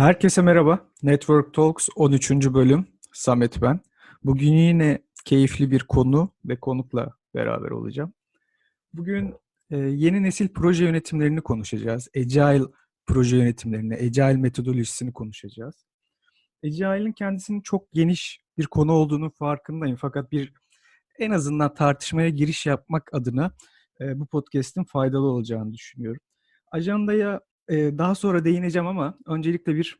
Herkese merhaba. Network Talks 13. bölüm. Samet ben. Bugün yine keyifli bir konu ve konukla beraber olacağım. Bugün e, yeni nesil proje yönetimlerini konuşacağız. Agile proje yönetimlerini, Agile metodolojisini konuşacağız. Agile'in kendisinin çok geniş bir konu olduğunu farkındayım. Fakat bir en azından tartışmaya giriş yapmak adına e, bu podcast'in faydalı olacağını düşünüyorum. Ajandaya daha sonra değineceğim ama öncelikle bir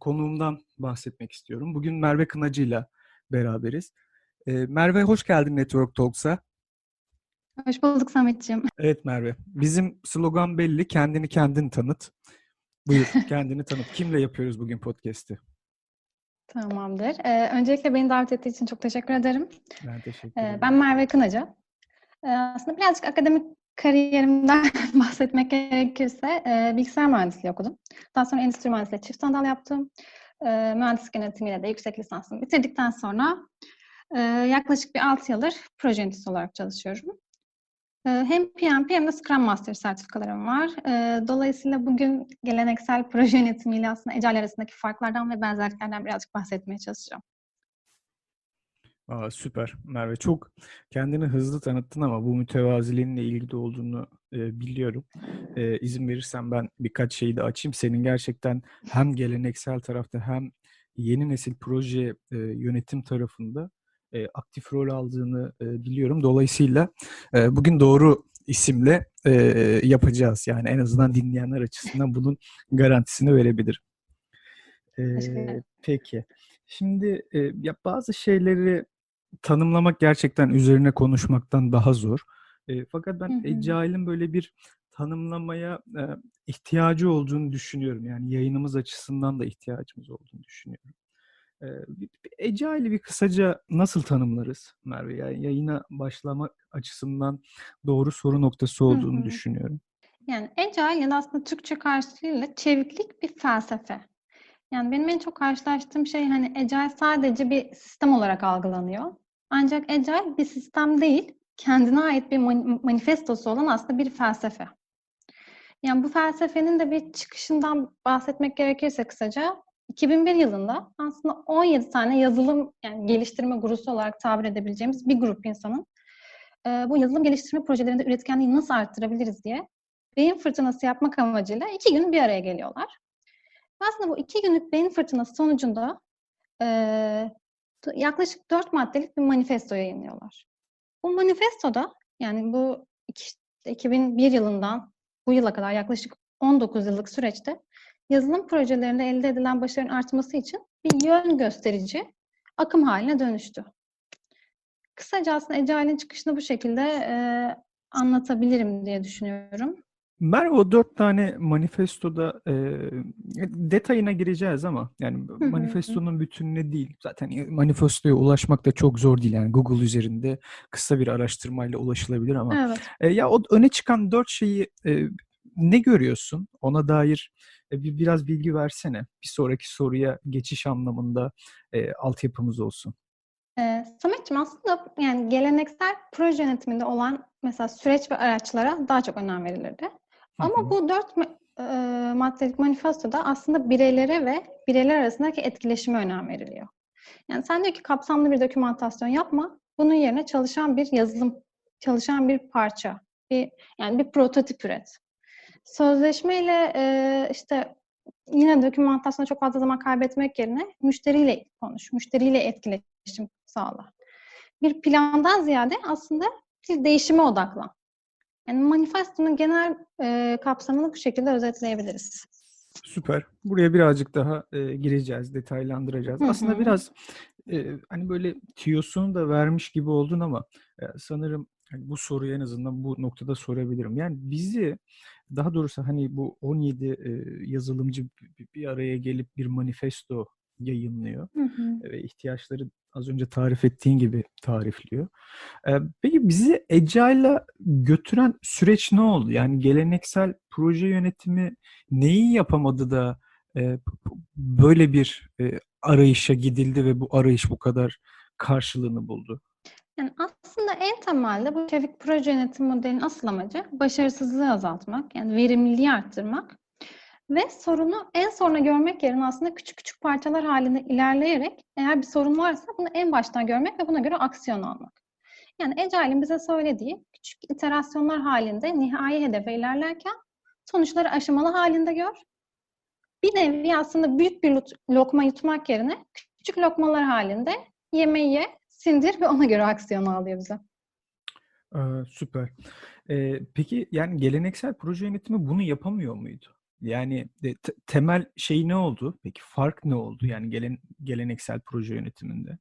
konuğumdan bahsetmek istiyorum. Bugün Merve Kınacı ile beraberiz. Merve hoş geldin Network Talks'a. Hoş bulduk Sametciğim. Evet Merve. Bizim slogan belli. Kendini kendin tanıt. Buyur kendini tanıt. Kimle yapıyoruz bugün podcast'i? Tamamdır. Ee, öncelikle beni davet ettiği için çok teşekkür ederim. Ben teşekkür Ee, ederim. ben Merve Kınacı. Ee, aslında birazcık akademik kariyerimden bahsetmek gerekirse e, bilgisayar mühendisliği okudum. Daha sonra endüstri mühendisliği çift sandal yaptım. E, mühendislik yönetimiyle de yüksek lisansımı bitirdikten sonra e, yaklaşık bir 6 yıldır proje yöneticisi olarak çalışıyorum. E, hem PMP hem de Scrum Master sertifikalarım var. E, dolayısıyla bugün geleneksel proje yönetimiyle aslında Agile arasındaki farklardan ve benzerliklerden birazcık bahsetmeye çalışacağım. Aa, süper Merve. Çok kendini hızlı tanıttın ama bu mütevaziliğinle ilgili olduğunu e, biliyorum. E, izin verirsen ben birkaç şeyi de açayım. Senin gerçekten hem geleneksel tarafta hem yeni nesil proje e, yönetim tarafında e, aktif rol aldığını e, biliyorum. Dolayısıyla e, bugün doğru isimle e, yapacağız. Yani en azından dinleyenler açısından bunun garantisini verebilirim. E, peki. Şimdi e, ya bazı şeyleri tanımlamak gerçekten üzerine konuşmaktan daha zor. E, fakat ben. Agile'in böyle bir tanımlamaya e, ihtiyacı olduğunu düşünüyorum. Yani yayınımız açısından da ihtiyacımız olduğunu düşünüyorum. E, bir- kısaca nasıl tanımlarız Merve? Yani yayına başlamak açısından doğru soru noktası olduğunu hı. düşünüyorum. Yani da aslında Türkçe karşılığıyla çeviklik bir felsefe. Yani benim en çok karşılaştığım şey hani Agile sadece bir sistem olarak algılanıyor. Ancak Agile bir sistem değil, kendine ait bir mani- manifestosu olan aslında bir felsefe. Yani bu felsefenin de bir çıkışından bahsetmek gerekirse kısaca 2001 yılında aslında 17 tane yazılım yani geliştirme gurusu olarak tabir edebileceğimiz bir grup insanın e, bu yazılım geliştirme projelerinde üretkenliği nasıl arttırabiliriz diye beyin fırtınası yapmak amacıyla iki gün bir araya geliyorlar. Aslında bu iki günlük beyin fırtınası sonucunda e, yaklaşık dört maddelik bir manifesto yayınlıyorlar. Bu manifestoda yani bu iki- 2001 yılından bu yıla kadar yaklaşık 19 yıllık süreçte yazılım projelerinde elde edilen başarının artması için bir yön gösterici akım haline dönüştü. Kısaca aslında Agile'in çıkışını bu şekilde e, anlatabilirim diye düşünüyorum. Merve o dört tane manifestoda e, detayına gireceğiz ama yani manifestonun bütününe değil. Zaten manifestoya ulaşmak da çok zor değil. Yani Google üzerinde kısa bir araştırmayla ulaşılabilir ama Evet. e, ya o öne çıkan dört şeyi e, ne görüyorsun? Ona dair e, bir biraz bilgi versene. Bir sonraki soruya geçiş anlamında e, altyapımız olsun. Ee, Sametciğim aslında yani geleneksel proje yönetiminde olan mesela süreç ve araçlara daha çok önem verilirdi. Ama bu dört e, maddelik manifestoda aslında bireylere ve bireyler arasındaki etkileşime önem veriliyor. Yani sen diyor ki kapsamlı bir dokümantasyon yapma, bunun yerine çalışan bir yazılım, çalışan bir parça, bir yani bir prototip üret. Sözleşmeyle e, işte yine dokümantasyona çok fazla zaman kaybetmek yerine müşteriyle konuş, müşteriyle etkileşim sağla. Bir plandan ziyade aslında bir değişime odaklan. Yani manifestonun genel e, kapsamını bu şekilde özetleyebiliriz. Süper. Buraya birazcık daha e, gireceğiz, detaylandıracağız. Hı Aslında biraz e, hani böyle tüyosunu da vermiş gibi oldun ama e, sanırım hani bu soruyu en azından bu noktada sorabilirim. Yani bizi daha doğrusu hani bu 17 e, yazılımcı bir araya gelip bir manifesto yayınlıyor Hı hı. ve ihtiyaçları az önce tarif ettiğin gibi tarifliyor. Ee, Peki bizi Agile'a götüren süreç ne oldu? Yani geleneksel proje yönetimi neyi yapamadı da e, böyle bir e, arayışa gidildi ve bu arayış bu kadar karşılığını buldu? Yani aslında en temelde bu çevik proje yönetim modelinin asıl amacı başarısızlığı azaltmak, yani verimliliği arttırmak Ve sorunu en sonuna görmek yerine aslında küçük küçük parçalar halinde ilerleyerek eğer bir sorun varsa bunu en baştan görmek ve buna göre aksiyon almak. Yani Agile'in bize söylediği küçük iterasyonlar halinde nihai hedefe ilerlerken sonuçları aşamalı halinde gör. Bir nevi aslında büyük bir lokma yutmak yerine küçük lokmalar halinde yemeği ye, sindir ve ona göre aksiyon alıyor bize. Ee, süper. Ee, peki yani geleneksel proje yönetimi bunu yapamıyor muydu? Yani de, te- temel şey ne oldu? Peki fark ne oldu? Yani gelen, geleneksel proje yönetiminde.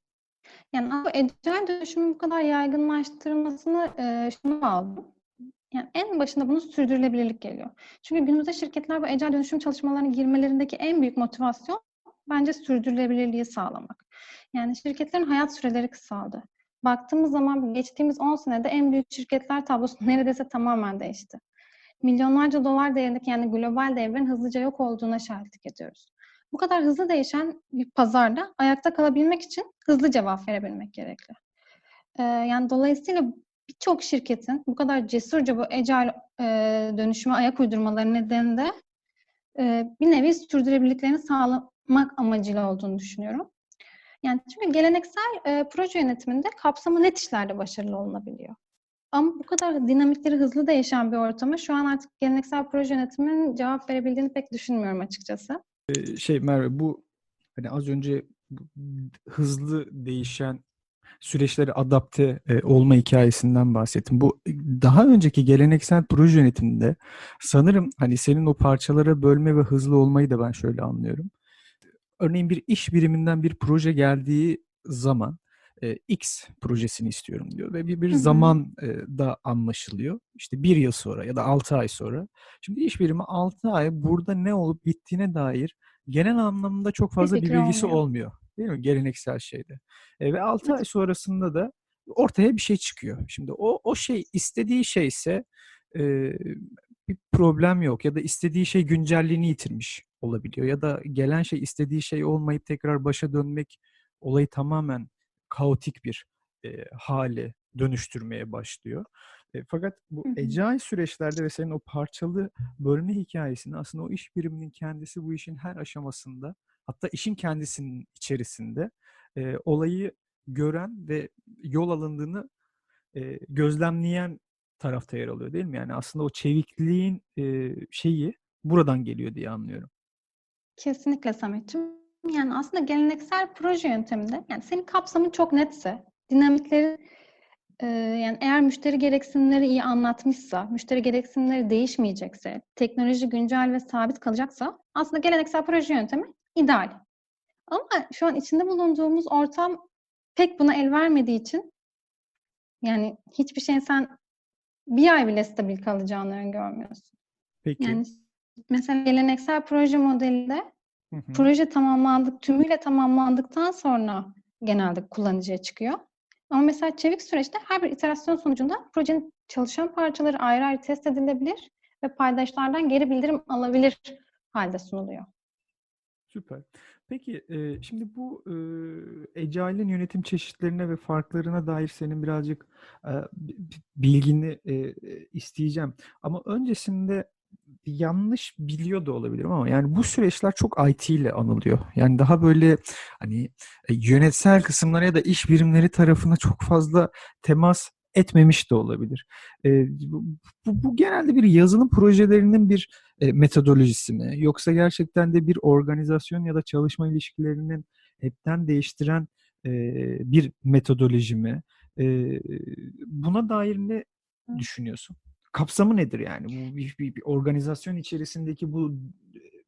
Yani bu agile dönüşümün bu kadar yaygınlaştırılmasını e, şunu bağladım. Yani en başında bunun sürdürülebilirlik geliyor. Çünkü günümüzde şirketler bu agile dönüşüm çalışmalarına girmelerindeki en büyük motivasyon bence sürdürülebilirliği sağlamak. Yani şirketlerin hayat süreleri kısaldı. Baktığımız zaman geçtiğimiz 10 senede en büyük şirketler tablosu neredeyse tamamen değişti. Milyonlarca dolar değerindeki yani global devrin hızlıca yok olduğuna şahitlik ediyoruz. Bu kadar hızlı değişen bir pazarda ayakta kalabilmek için hızlı cevap verebilmek gerekli. Ee, yani dolayısıyla birçok şirketin bu kadar cesurca bu agile e, dönüşüme ayak uydurmaları nedeniyle e, bir nevi sürdürülebilirliklerini sağlamak amacıyla olduğunu düşünüyorum. Yani çünkü geleneksel e, proje yönetiminde kapsamı net işlerde başarılı olunabiliyor. Ama bu kadar dinamikleri hızlı değişen bir ortama şu an artık geleneksel proje yönetiminin cevap verebildiğini pek düşünmüyorum açıkçası. Ee, şey Merve bu hani az önce hızlı değişen süreçlere adapte e, olma hikayesinden bahsettim. Bu daha önceki geleneksel proje yönetiminde sanırım hani senin o parçalara bölme ve hızlı olmayı da ben şöyle anlıyorum. Örneğin bir iş biriminden bir proje geldiği zaman e, X projesini istiyorum diyor ve bir, bir zaman e, da anlaşılıyor. İşte bir yıl sonra ya da altı ay sonra. Şimdi iş birimi altı ay burada ne olup bittiğine dair genel anlamda çok fazla bir fikri bilgisi olmuyor. olmuyor. Değil mi? Geleneksel şeyde. E, ve 6 ay sonrasında da ortaya bir şey çıkıyor. Şimdi o o şey istediği şeyse e, bir problem yok ya da istediği şey güncelliğini yitirmiş olabiliyor ya da gelen şey istediği şey olmayıp tekrar başa dönmek olayı tamamen kaotik bir e, hale dönüştürmeye başlıyor. E, fakat bu agile süreçlerde ve senin o parçalı bölme hikayesinde aslında o iş biriminin kendisi bu işin her aşamasında hatta işin kendisinin içerisinde e, olayı gören ve yol alındığını e, gözlemleyen tarafta yer alıyor değil mi? Yani aslında o çevikliğin e, şeyi buradan geliyor diye anlıyorum. Kesinlikle Samet'ciğim. Yani aslında geleneksel proje yönteminde yani senin kapsamın çok netse, dinamikleri e, yani eğer müşteri gereksinimleri iyi anlatmışsa, müşteri gereksinimleri değişmeyecekse, teknoloji güncel ve sabit kalacaksa aslında geleneksel proje yöntemi ideal. Ama şu an içinde bulunduğumuz ortam pek buna el vermediği için yani hiçbir şeyin sen bir ay bile stabil kalacağını öngörmüyorsun. Peki. Yani mesela geleneksel proje modelinde Hı hı. proje tamamlandık, tümüyle tamamlandıktan sonra genelde kullanıcıya çıkıyor. Ama mesela çevik süreçte her bir iterasyon sonucunda projenin çalışan parçaları ayrı ayrı test edilebilir ve paydaşlardan geri bildirim alabilir halde sunuluyor. Süper. Peki e, şimdi bu e, Agile'in yönetim çeşitlerine ve farklarına dair senin birazcık e, bi- bi- bilgini e, e, isteyeceğim. Ama öncesinde yanlış biliyor da olabilirim ama yani bu süreçler çok IT ile anılıyor. Yani daha böyle hani e, yönetsel kısımlara ya da iş birimleri tarafına çok fazla temas etmemiş de olabilir. E, bu, bu, genelde bir yazılım projelerinin bir e, metodolojisi mi? Yoksa gerçekten de bir organizasyon ya da çalışma ilişkilerinin hepten değiştiren e, bir metodoloji mi? E, buna dair ne düşünüyorsun? Kapsamı nedir yani? Bu bir, bir, bir organizasyon içerisindeki bu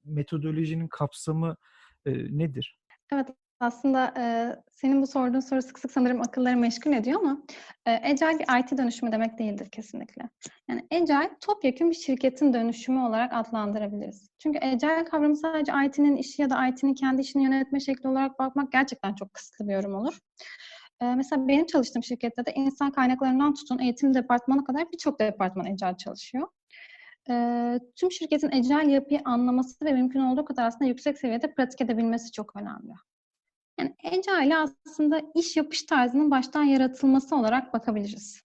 metodolojinin kapsamı e, nedir? Evet, aslında e, senin bu sorduğun soru sık sık sanırım akılları meşgul ediyor ama e, Agile bir IT dönüşümü demek değildir kesinlikle. Yani Agile topyekun bir şirketin dönüşümü olarak adlandırabiliriz. Çünkü Agile kavramı sadece IT'nin işi ya da IT'nin kendi işini yönetme şekli olarak bakmak gerçekten çok kısıtlı bir yorum olur. E, mesela benim çalıştığım şirkette de insan kaynaklarından tutun eğitim departmanına kadar birçok departman Agile çalışıyor. Eee, tüm şirketin agile yapıyı anlaması ve mümkün olduğu kadar aslında yüksek seviyede pratik edebilmesi çok önemli. Yani agile aslında iş yapış tarzının baştan yaratılması olarak bakabiliriz.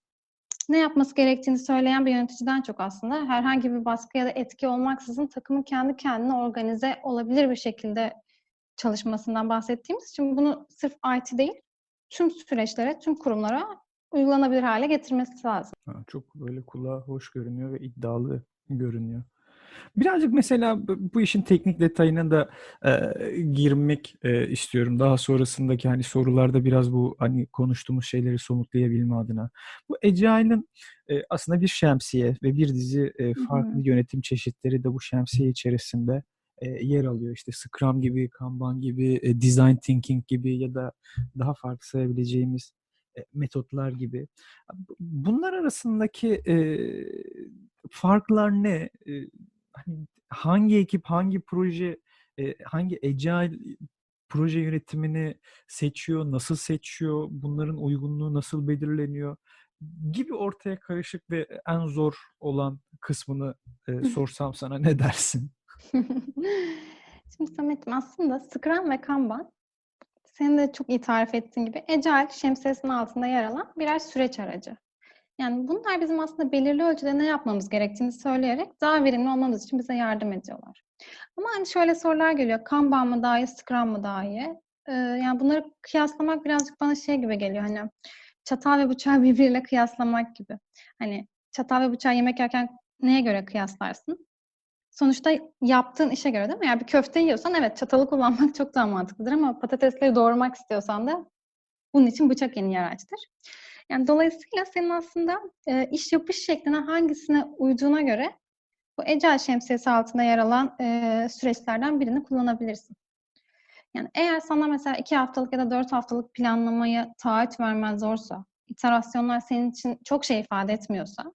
ne yapması gerektiğini söyleyen bir yöneticiden çok aslında herhangi bir baskı ya da etki olmaksızın takımın kendi kendine organize olabilir bir şekilde çalışmasından bahsettiğimiz için bunu sırf IT değil, tüm süreçlere, tüm kurumlara uygulanabilir hale getirmesi lazım. Ha, çok böyle kulağa hoş görünüyor ve iddialı görünüyor. Birazcık mesela bu işin teknik detayına da e, girmek e, istiyorum. Daha sonrasındaki hani sorularda biraz bu hani konuştuğumuz şeyleri somutlayabilme adına. Bu Agile'ın e, aslında bir şemsiye ve bir dizi e, farklı Hı hı. yönetim çeşitleri de bu şemsiye içerisinde e, yer alıyor. İşte Scrum gibi, Kanban gibi, e, Design Thinking gibi ya da daha farklı sayabileceğimiz e, metotlar gibi. Bunlar arasındaki e, farklar ne? E, hani hangi ekip, hangi proje, e, hangi agile proje yönetimini seçiyor, nasıl seçiyor, bunların uygunluğu nasıl belirleniyor gibi ortaya karışık ve en zor olan kısmını e, sorsam sana ne dersin? Şimdi Samet'im aslında Scrum ve Kanban senin de çok iyi tarif ettiğin gibi Agile şemsiyesinin altında yer alan birer süreç aracı. Yani bunlar bizim aslında belirli ölçüde ne yapmamız gerektiğini söyleyerek daha verimli olmamız için bize yardım ediyorlar. Ama hani şöyle sorular geliyor. Kanban mı daha iyi, Scrum mı daha iyi? Ee, yani bunları kıyaslamak birazcık bana şey gibi geliyor. Hani çatal ve bıçağı birbiriyle kıyaslamak gibi. Hani çatal ve bıçağı yemek yerken neye göre kıyaslarsın? Sonuçta yaptığın işe göre değil mi? Eğer bir köfte yiyorsan evet çatalı kullanmak çok daha mantıklıdır ama patatesleri doğramak istiyorsan da bunun için bıçak en iyi araçtır. Yani dolayısıyla senin aslında e, iş yapış şekline hangisine uyduğuna göre bu Agile şemsiyesi altında yer alan e, süreçlerden birini kullanabilirsin. Yani eğer sana mesela iki haftalık ya da dört haftalık planlamaya taahhüt vermen zorsa, iterasyonlar senin için çok şey ifade etmiyorsa,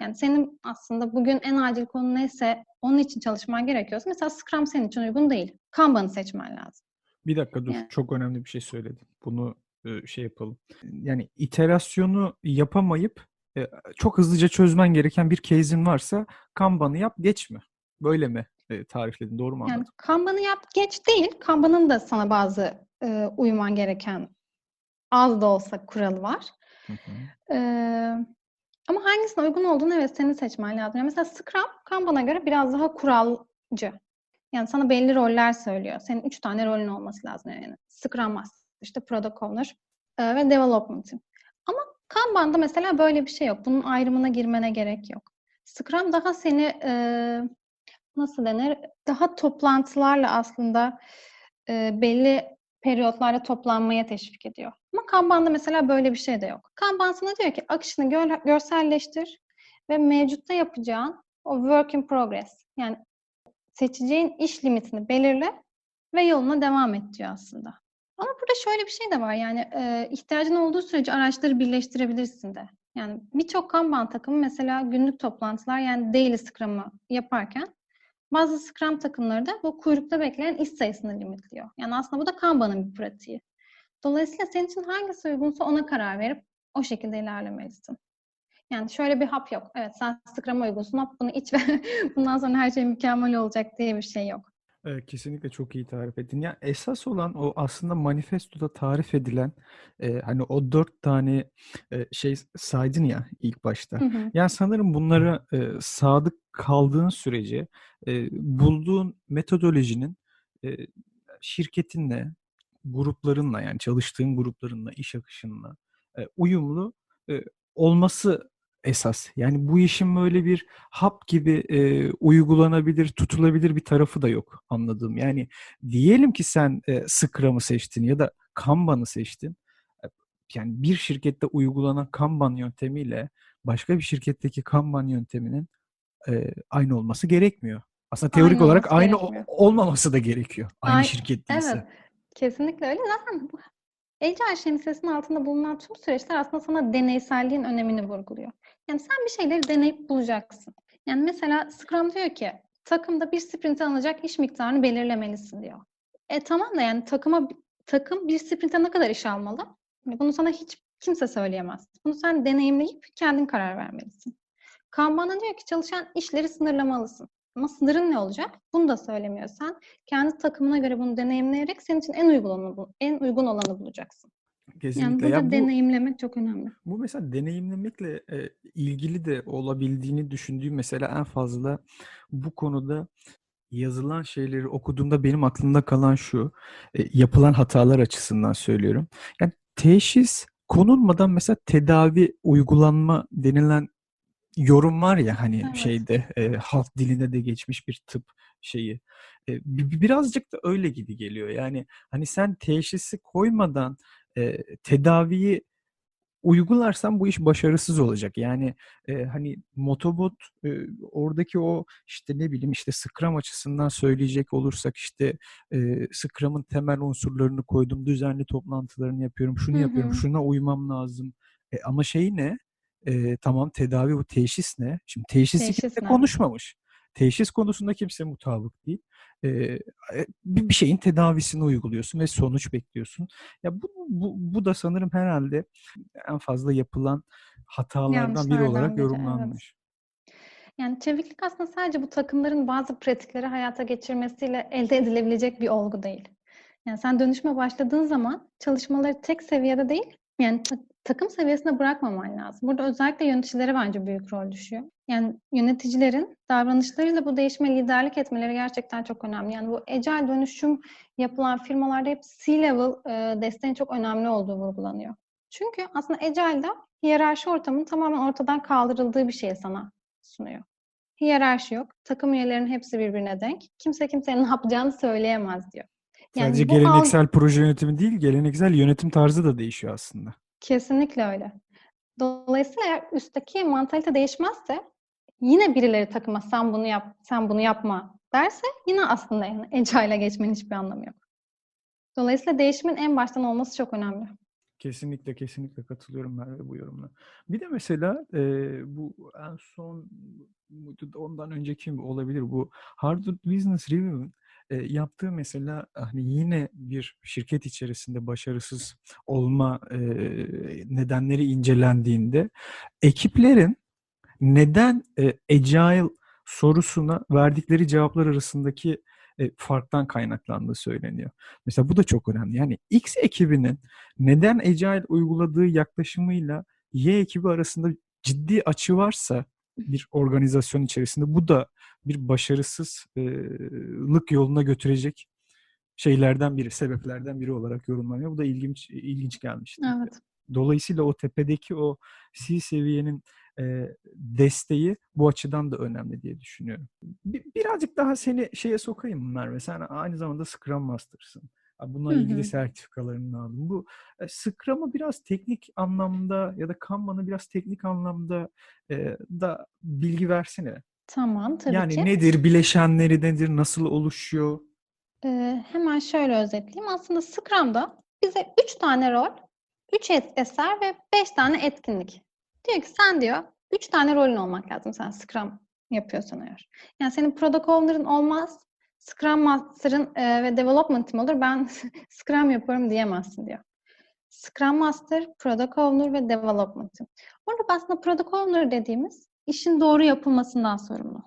yani senin aslında bugün en acil konu neyse onun için çalışman gerekiyorsa mesela Scrum senin için uygun değil. Kanban'ı seçmen lazım. Bir dakika dur. Yani. Çok önemli bir şey söyledin. Bunu e, şey yapalım. Yani iterasyonu yapamayıp e, çok hızlıca çözmen gereken bir case'in varsa Kanban'ı yap geçme. Böyle mi e, tarifledin? Doğru mu Yani anladım? Kanban'ı yap geç değil. Kanban'ın da sana bazı e, uyman gereken az da olsa kuralı var. Hı hı. Ee, ama hangisine uygun olduğunu evet senin seçmen lazım. Yani mesela Scrum Kanban'a göre biraz daha kuralcı. Yani sana belli roller söylüyor. Senin üç tane rolün olması lazım yani. Scrum Master, işte Product Owner e, ve Development Team. Ama Kanban'da mesela böyle bir şey yok. Bunun ayrımına girmene gerek yok. Scrum daha seni e, nasıl denir? Daha toplantılarla aslında e, belli periyotlarda toplanmaya teşvik ediyor. Ama Kanban'da mesela böyle bir şey de yok. Kanban sana diyor ki akışını gör, görselleştir ve mevcutta yapacağın o work in progress yani seçeceğin iş limitini belirle ve yoluna devam et diyor aslında. Ama burada şöyle bir şey de var yani e, ihtiyacın olduğu sürece araçları birleştirebilirsin de. Yani birçok Kanban takımı mesela günlük toplantılar yani daily Scrum'ı yaparken bazı Scrum takımları da bu kuyrukta bekleyen iş sayısını limitliyor. Yani aslında bu da Kanban'ın bir pratiği. Dolayısıyla senin için hangisi uygunsa ona karar verip o şekilde ilerlemelisin. Yani şöyle bir hap yok. Evet sen Scrum'a uygunsun, hap bunu iç ve bundan sonra her şey mükemmel olacak diye bir şey yok. Evet, kesinlikle çok iyi tarif ettin. Ya esas olan o aslında manifestoda tarif edilen e, hani o dört tane e, şey saydın ya ilk başta. Hı hı. Yani sanırım bunlara e, sadık kaldığın sürece e, bulduğun metodolojinin e, şirketinle, gruplarınla yani çalıştığın gruplarınla, iş akışınla e, uyumlu e, olması esas. Yani bu işin böyle bir hap gibi e, uygulanabilir, tutulabilir bir tarafı da yok anladığım. Yani diyelim ki sen e, Scrum'ı seçtin ya da Kanban'ı seçtin. E, Yani bir şirkette uygulanan Kanban yöntemiyle başka bir şirketteki Kanban yönteminin e, aynı olması gerekmiyor. Aslında teorik Aynı olarak aynı gerekmiyor. olmaması da gerekiyor. Aynı Ay- şirket değilse. Evet, kesinlikle öyle. Zaten bu Agile şemsiyesinin altında bulunan tüm süreçler aslında sana deneyselliğin önemini vurguluyor. Yani sen bir şeyleri deneyip bulacaksın. Yani mesela Scrum diyor ki takımda bir sprinte alınacak iş miktarını belirlemelisin diyor. E tamam da yani takıma takım bir sprinte ne kadar iş almalı? Bunu sana hiç kimse söyleyemez. Bunu sen deneyimleyip kendin karar vermelisin. Kanban'a diyor ki çalışan işleri sınırlamalısın. Ama sınırın ne olacak? Bunu da söylemiyorsan kendi takımına göre bunu deneyimleyerek senin için en uygun olanı, en uygun olanı bulacaksın. Kesinlikle. Yani Ya burada bu deneyimlemek çok önemli. bu mesela deneyimlemekle e, ilgili de olabildiğini düşündüğüm mesela en fazla bu konuda yazılan şeyleri okuduğumda benim aklımda kalan şu, e, yapılan hatalar açısından söylüyorum. Yani teşhis konulmadan mesela tedavi uygulanma denilen yorum var ya hani Evet. şeyde e, halk diline de geçmiş bir tıp şeyi. E, bi- bi- birazcık da öyle gibi geliyor. Yani hani sen teşhisi koymadan e, tedaviyi uygularsan bu iş başarısız olacak. Yani e, hani Motobot e, oradaki o işte ne bileyim işte Scrum açısından söyleyecek olursak işte e, Scrum'ın temel unsurlarını koydum, düzenli toplantılarını yapıyorum, şunu Hı yapıyorum, şuna uymam lazım. E, ama şey ne? E, tamam tedavi bu teşhis ne? Şimdi teşhisi Teşhis kimse konuşmamış. Teşhis konusunda kimse mutabık değil. E, e, bir şeyin tedavisini uyguluyorsun ve sonuç bekliyorsun. Ya bu, bu, bu da sanırım herhalde en fazla yapılan hatalardan biri olarak biri, evet. yorumlanmış. Yani çeviklik aslında sadece bu takımların bazı pratikleri hayata geçirmesiyle elde edilebilecek bir olgu değil. Yani sen dönüşme başladığın zaman çalışmaları tek seviyede değil, yani ta- takım seviyesinde bırakmaman lazım. Burada özellikle yöneticilere bence büyük rol düşüyor. Yani yöneticilerin davranışlarıyla bu değişime liderlik etmeleri gerçekten çok önemli. Yani bu agile dönüşüm yapılan firmalarda hep C-level e, desteğin çok önemli olduğu vurgulanıyor. Çünkü aslında agile'da hiyerarşi ortamının tamamen ortadan kaldırıldığı bir şey sana sunuyor. Hiyerarşi yok. Takım üyelerinin hepsi birbirine denk. Kimse kimsenin ne yapacağını söyleyemez diyor. Yani Sadece geleneksel proje yönetimi değil, geleneksel yönetim tarzı da değişiyor aslında. Kesinlikle öyle. Dolayısıyla eğer üstteki mantalite değişmezse yine birileri takıma sen bunu yap, sen bunu yapma derse yine aslında yani agile'a geçmenin hiçbir anlamı yok. Dolayısıyla değişimin en baştan olması çok önemli. Kesinlikle kesinlikle katılıyorum Merve bu yorumla. Bir de mesela e, bu en son ondan önceki olabilir bu Harvard Business Review'un e, yaptığı mesela hani yine bir şirket içerisinde başarısız olma e, nedenleri incelendiğinde ekiplerin neden e, agile sorusuna verdikleri cevaplar arasındaki e, farktan kaynaklandığı söyleniyor. Mesela bu da çok önemli. Yani X ekibinin neden agile uyguladığı yaklaşımıyla Y ekibi arasında ciddi açı varsa bir organizasyon içerisinde bu da bir başarısızlık yoluna götürecek şeylerden biri, sebeplerden biri olarak yorumlanıyor. Bu da ilginç ilginç gelmişti. Evet. Dolayısıyla o tepedeki o C seviyenin e, desteği bu açıdan da önemli diye düşünüyorum. Bir, birazcık daha seni şeye sokayım Merve. Sen aynı zamanda Scrum Master'sın. Bununla ilgili hı. sertifikalarını aldın. Bu e, Scrum'ı biraz teknik anlamda ya da Kanban'ı biraz teknik anlamda e, da bilgi versene. Tamam, tabii yani ki. nedir, bileşenleri nedir, nasıl oluşuyor? Ee, hemen şöyle özetleyeyim. Aslında Scrum'da bize 3 tane rol, 3 eser ve 5 tane etkinlik. Diyor ki sen diyor 3 tane rolün olmak lazım sen Scrum yapıyorsan eğer. Yani senin Product Owner'ın olmaz, Scrum Master'ın e, ve Development Team olur. Ben Scrum yapıyorum diyemezsin diyor. Scrum Master, Product Owner ve Development Team. Orada aslında Product Owner dediğimiz işin doğru yapılmasından sorumlu.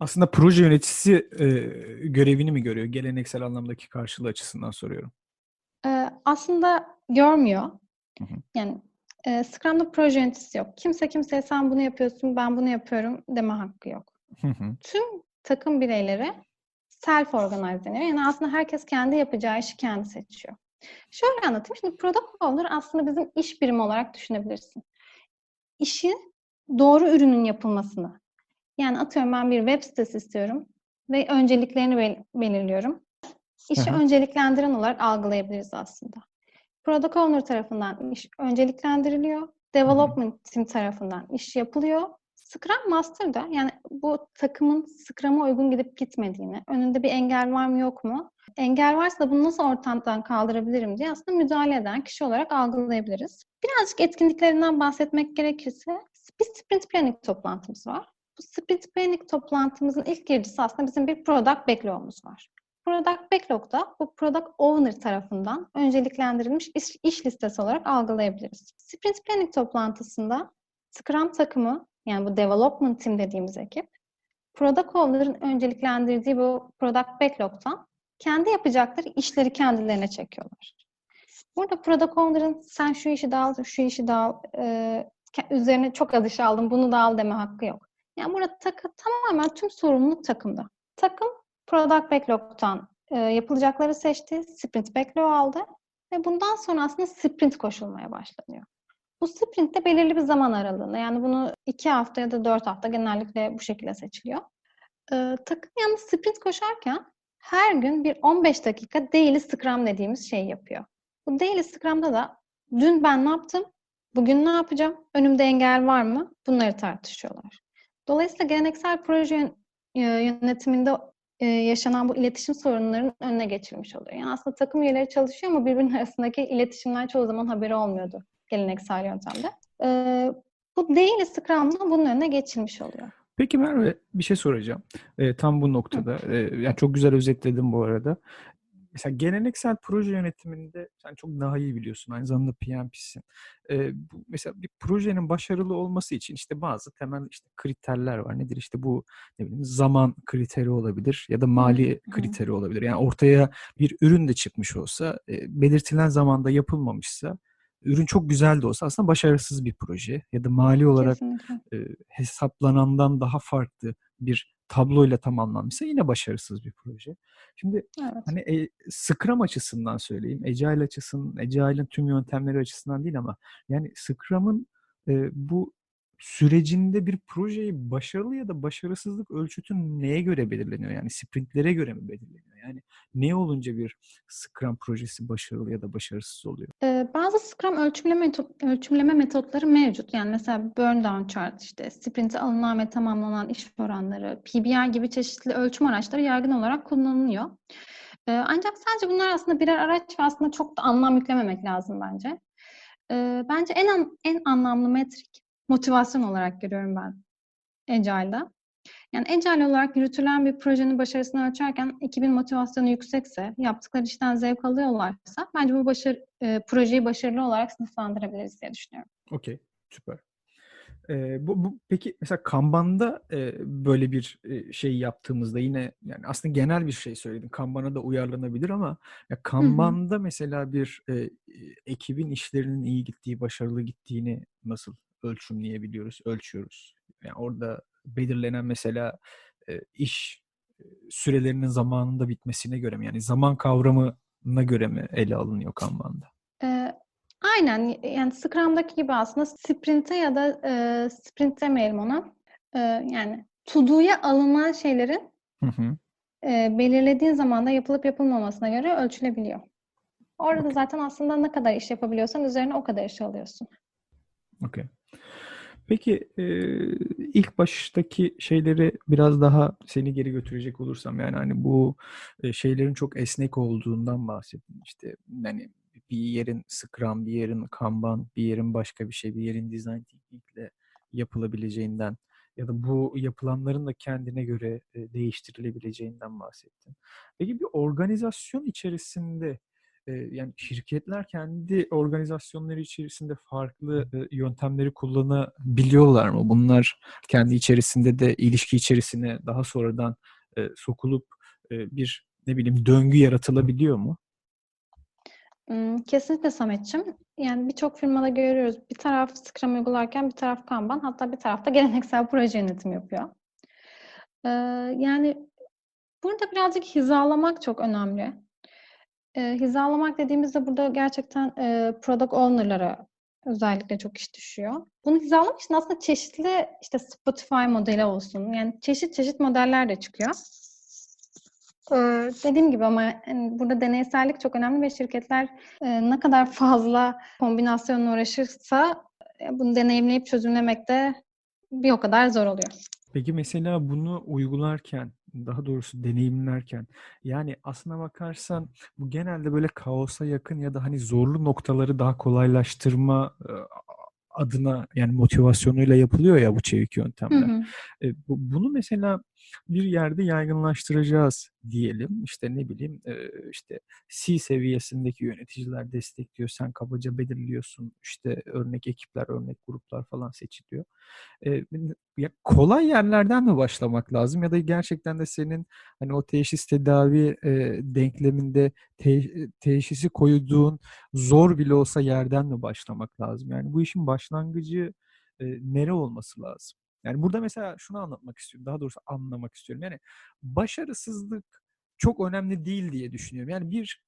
Aslında proje yöneticisi e, görevini mi görüyor? Geleneksel anlamdaki karşılığı açısından soruyorum. Ee, aslında görmüyor. Hı hı. Yani e, Scrum'da proje yöneticisi yok. Kimse kimseye sen bunu yapıyorsun, ben bunu yapıyorum deme hakkı yok. Hı hı. Tüm takım bireyleri self organize deniyor. Yani aslında herkes kendi yapacağı işi kendi seçiyor. Şöyle anlatayım. Şimdi product owner aslında bizim iş birimi olarak düşünebilirsin. İşi doğru ürünün yapılmasını. Yani atıyorum ben bir web sitesi istiyorum ve önceliklerini bel- belirliyorum. İşi önceliklendiren olarak algılayabiliriz aslında. Product Owner tarafından iş önceliklendiriliyor. Development Team tarafından iş yapılıyor. Scrum Master da yani bu takımın Scrum'a uygun gidip gitmediğini, önünde bir engel var mı yok mu? Engel varsa da bunu nasıl ortadan kaldırabilirim diye aslında müdahale eden kişi olarak algılayabiliriz. Birazcık etkinliklerinden bahsetmek gerekirse bir sprint planning toplantımız var. Bu sprint planning toplantımızın ilk giricisi aslında bizim bir product backlog'umuz var. Product Backlog'da bu Product Owner tarafından önceliklendirilmiş iş, iş listesi olarak algılayabiliriz. Sprint Planning toplantısında Scrum takımı yani bu Development Team dediğimiz ekip Product Owner'ın önceliklendirdiği bu Product Backlog'dan kendi yapacakları işleri kendilerine çekiyorlar. Burada product owner'ın sen şu işi de al, şu işi de al, e, üzerine çok az iş aldım, bunu da al deme hakkı yok. Yani burada takı, tamamen tüm sorumluluk takımda. Takım product backlog'tan e, yapılacakları seçti, sprint backlog aldı ve bundan sonra aslında sprint koşulmaya başlanıyor. Bu sprint de belirli bir zaman aralığında. Yani bunu iki hafta ya da dört hafta genellikle bu şekilde seçiliyor. Ee, takım yalnız sprint koşarken her gün bir 15 dakika daily scrum dediğimiz şeyi yapıyor. Bu daily scrum'da da dün ben ne yaptım, bugün ne yapacağım, önümde engel var mı bunları tartışıyorlar. Dolayısıyla geleneksel proje yönetiminde yaşanan bu iletişim sorunlarının önüne geçilmiş oluyor. Yani aslında takım üyeleri çalışıyor ama birbirinin arasındaki iletişimler çoğu zaman haberi olmuyordu geleneksel yöntemde. E, bu değil Scrum'da bunun önüne geçilmiş oluyor. Peki Merve bir şey soracağım. E, tam bu noktada. E, yani çok güzel özetledin bu arada. Mesela geleneksel proje yönetiminde sen çok daha iyi biliyorsun. Aynı zamanda PMP'sin. E, bu, mesela bir projenin başarılı olması için işte bazı temel işte kriterler var. Nedir? İşte bu ne bileyim zaman kriteri olabilir ya da mali Hı-hı. kriteri olabilir. Yani ortaya bir ürün de çıkmış olsa, e, belirtilen zamanda yapılmamışsa ürün çok güzel de olsa aslında başarısız bir proje ya da mali olarak e, hesaplanandan daha farklı bir tabloyla tamamlanmışsa yine başarısız bir proje. Şimdi evet. hani e, Scrum açısından söyleyeyim, Agile açısından, Agile'ın tüm yöntemleri açısından değil ama yani Scrum'ın e, bu sürecinde bir projeyi başarılı ya da başarısızlık ölçütü neye göre belirleniyor? Yani sprintlere göre mi belirleniyor? Yani ne olunca bir Scrum projesi başarılı ya da başarısız oluyor? Ee, bazı Scrum ölçümleme, ölçümleme metotları mevcut. Yani mesela burn down chart, işte sprinte alınan ve tamamlanan iş oranları, PBI gibi çeşitli ölçüm araçları yaygın olarak kullanılıyor. Ee, ancak sadece bunlar aslında birer araç ve aslında çok da anlam yüklememek lazım bence. Ee, bence en an, en anlamlı metrik motivasyon olarak görüyorum ben Agile'da. Yani Agile olarak yürütülen bir projenin başarısını ölçerken ekibin motivasyonu yüksekse, yaptıkları işten zevk alıyorlarsa bence bu başarı, e, projeyi başarılı olarak sınıflandırabiliriz diye düşünüyorum. Okey, süper. Ee, bu, bu peki mesela Kanban'da e, böyle bir e, şey yaptığımızda yine yani aslında genel bir şey söyledim. Kanban'a da uyarlanabilir ama ya Kanban'da hı hı. mesela bir e, ekibin işlerinin iyi gittiği, başarılı gittiğini nasıl ölçümleyebiliyoruz, ölçüyoruz. Yani orada belirlenen mesela e, iş sürelerinin zamanında bitmesine göre mi? Yani zaman kavramına göre mi ele alınıyor Kanban'da? E, aynen. Yani Scrum'daki gibi aslında sprint'e ya da e, sprint demeyelim ona. E, yani to-do'ya alınan şeylerin hı hı. E, belirlediğin zamanda yapılıp yapılmamasına göre ölçülebiliyor. Orada okay. zaten aslında ne kadar iş yapabiliyorsan üzerine o kadar iş alıyorsun. Okey. Peki e, ilk baştaki şeyleri biraz daha seni geri götürecek olursam yani hani bu şeylerin çok esnek olduğundan bahsettim. İşte yani bir yerin Scrum, bir yerin Kanban, bir yerin başka bir şey, bir yerin Design Thinking'le yapılabileceğinden ya da bu yapılanların da kendine göre değiştirilebileceğinden bahsettim. Peki bir organizasyon içerisinde yani şirketler kendi organizasyonları içerisinde farklı yöntemleri kullanabiliyorlar mı? Bunlar kendi içerisinde de ilişki içerisine daha sonradan sokulup bir ne bileyim döngü yaratılabiliyor mu? Kesinlikle Samet'ciğim. Yani birçok firmada görüyoruz. Bir taraf Scrum uygularken bir taraf Kanban hatta bir tarafta geleneksel proje yönetimi yapıyor. Yani burada birazcık hizalamak çok önemli. E, hizalamak dediğimizde burada gerçekten e, product owner'lara özellikle çok iş düşüyor. Bunu hizalamak için aslında çeşitli işte Spotify modeli olsun. Yani çeşit çeşit modeller de çıkıyor. Ee, dediğim gibi ama yani burada deneysellik çok önemli ve şirketler e, ne kadar fazla kombinasyonla uğraşırsa e, bunu deneyimleyip çözümlemek de bir o kadar zor oluyor. Peki mesela bunu uygularken daha doğrusu deneyimlerken yani aslına bakarsan bu genelde böyle kaosa yakın ya da hani zorlu noktaları daha kolaylaştırma adına yani motivasyonuyla yapılıyor ya bu çevik yöntemler. Hı hı. E, bu, bunu mesela bir yerde yaygınlaştıracağız diyelim. İşte ne bileyim işte C seviyesindeki yöneticiler destekliyor. Sen kabaca belirliyorsun. İşte örnek ekipler, örnek gruplar falan seçiliyor. Ya kolay yerlerden mi başlamak lazım ya da gerçekten de senin hani o teşhis tedavi denkleminde te, teşhisi koyduğun zor bile olsa yerden mi başlamak lazım? Yani bu işin başlangıcı nere olması lazım? Yani burada mesela şunu anlatmak istiyorum. Daha doğrusu anlamak istiyorum. Yani başarısızlık çok önemli değil diye düşünüyorum. Yani bir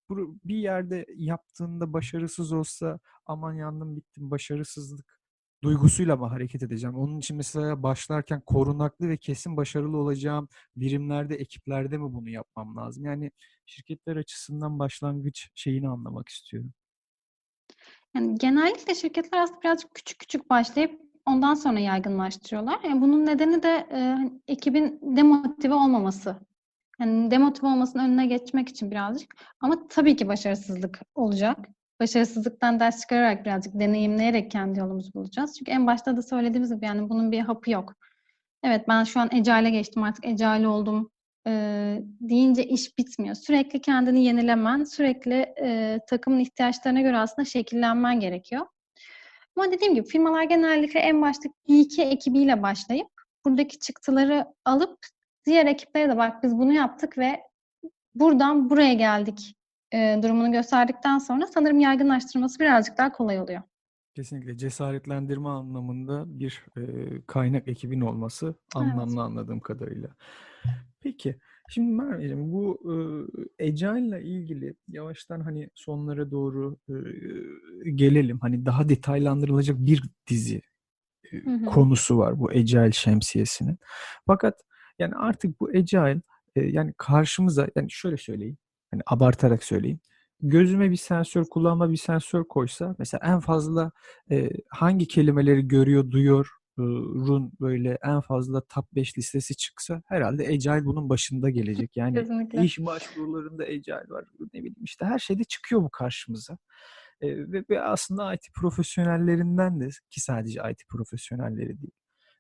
bir yerde yaptığında başarısız olsa aman yandım bittim başarısızlık duygusuyla mı hareket edeceğim? Onun için mesela başlarken korunaklı ve kesin başarılı olacağım birimlerde, ekiplerde mi bunu yapmam lazım? Yani şirketler açısından başlangıç şeyini anlamak istiyorum. Yani genellikle şirketler aslında birazcık küçük küçük başlayıp ondan sonra yaygınlaştırıyorlar. Yani bunun nedeni de e, hani ekibin demotive olmaması. Yani demotive olmasının önüne geçmek için birazcık. Ama tabii ki başarısızlık olacak. Başarısızlıktan ders çıkararak birazcık deneyimleyerek kendi yolumuzu bulacağız. Çünkü en başta da söylediğimiz gibi yani bunun bir hapı yok. Evet ben şu an Agile'e geçtim artık Agile oldum e, deyince iş bitmiyor. Sürekli kendini yenilemen, sürekli e, takımın ihtiyaçlarına göre aslında şekillenmen gerekiyor. Ama dediğim gibi firmalar genellikle en başta bir iki ekibiyle başlayıp buradaki çıktıları alıp diğer ekiplere de bak biz bunu yaptık ve buradan buraya geldik e, durumunu gösterdikten sonra sanırım yaygınlaştırması birazcık daha kolay oluyor. Kesinlikle cesaretlendirme anlamında bir e, kaynak ekibin olması anlamlı evet. anladığım kadarıyla. Peki, şimdi Merveciğim bu e, Agile ile ilgili yavaştan hani sonlara doğru e, gelelim. Hani daha detaylandırılacak bir dizi e, hı hı. konusu var bu Agile şemsiyesinin. Fakat yani artık bu Agile e, yani karşımıza yani şöyle söyleyeyim. Hani abartarak söyleyeyim gözüme bir sensör, kulağıma bir sensör koysa mesela en fazla e, hangi kelimeleri görüyor, duyuyor run böyle en fazla top 5 listesi çıksa herhalde Agile bunun başında gelecek. Yani Kesinlikle. iş başvurularında Agile var. Ne bileyim işte her şeyde çıkıyor bu karşımıza. E, ve, ve aslında IT profesyonellerinden de ki sadece IT profesyonelleri değil.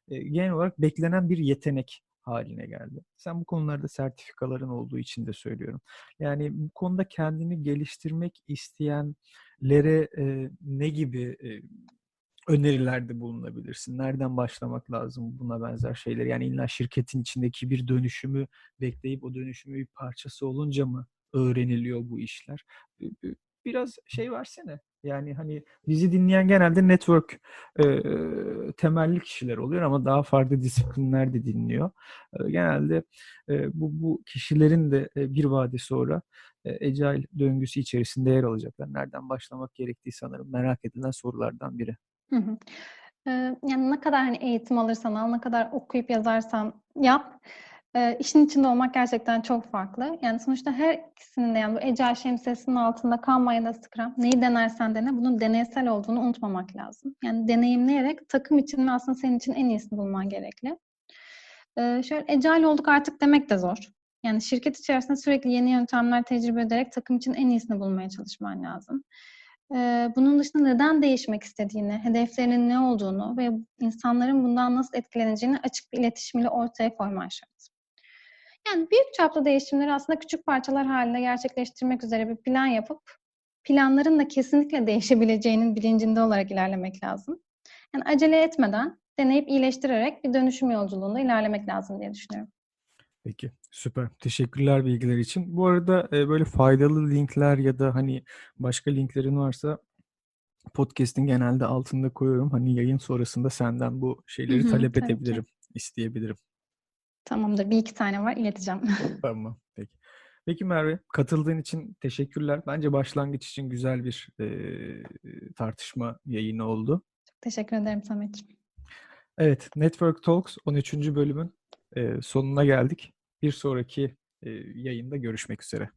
E, genel olarak beklenen bir yetenek haline geldi. Sen bu konularda sertifikaların olduğu için de söylüyorum. Yani bu konuda kendini geliştirmek isteyenlere e, ne gibi e, önerilerde bulunabilirsin? Nereden başlamak lazım buna benzer şeyler? Yani illa şirketin içindeki bir dönüşümü bekleyip o dönüşümü bir parçası olunca mı öğreniliyor bu işler? Biraz şey versene. Yani hani bizi dinleyen genelde network e, temelli kişiler oluyor ama daha farklı disiplinler de dinliyor. E, genelde e, bu bu kişilerin de e, bir vade sonra e, Agile döngüsü içerisinde yer alacaklar. Nereden başlamak gerektiği sanırım merak edilen sorulardan biri. Yani ne kadar hani eğitim alırsan al, ne kadar okuyup yazarsan yap, eee, işin içinde olmak gerçekten çok farklı. Yani sonuçta her ikisinin de yani bu Agile şemsiyesinin altında Kanban ya da Scrum neyi denersen dene bunun deneysel olduğunu unutmamak lazım. Yani deneyimleyerek takım için ve aslında senin için en iyisini bulman gerekli. Şöyle Agile olduk artık demek de zor. Yani şirket içerisinde sürekli yeni yöntemler tecrübe ederek takım için en iyisini bulmaya çalışman lazım. Bunun dışında neden değişmek istediğini, hedeflerinin ne olduğunu ve insanların bundan nasıl etkileneceğini açık bir iletişimle ortaya koyman şart. Yani büyük çaplı değişimleri aslında küçük parçalar halinde gerçekleştirmek üzere bir plan yapıp planların da kesinlikle değişebileceğinin bilincinde olarak ilerlemek lazım. Yani acele etmeden deneyip iyileştirerek bir dönüşüm yolculuğunda ilerlemek lazım diye düşünüyorum. Peki, süper. Teşekkürler bilgiler için. Bu arada e, böyle faydalı linkler ya da hani başka linklerin varsa podcast'in genelde altında koyuyorum. Hani yayın sonrasında senden bu şeyleri Hı hı, talep tabii ki. edebilirim, isteyebilirim. Tamamdır. Bir iki tane var, ileteceğim. Tamam, peki. Peki Merve, katıldığın için teşekkürler. Bence başlangıç için güzel bir e, tartışma yayını oldu. Çok teşekkür ederim Samet'ciğim. Evet, Network Talks 13. bölümün e, sonuna geldik. Bir sonraki yayında görüşmek üzere.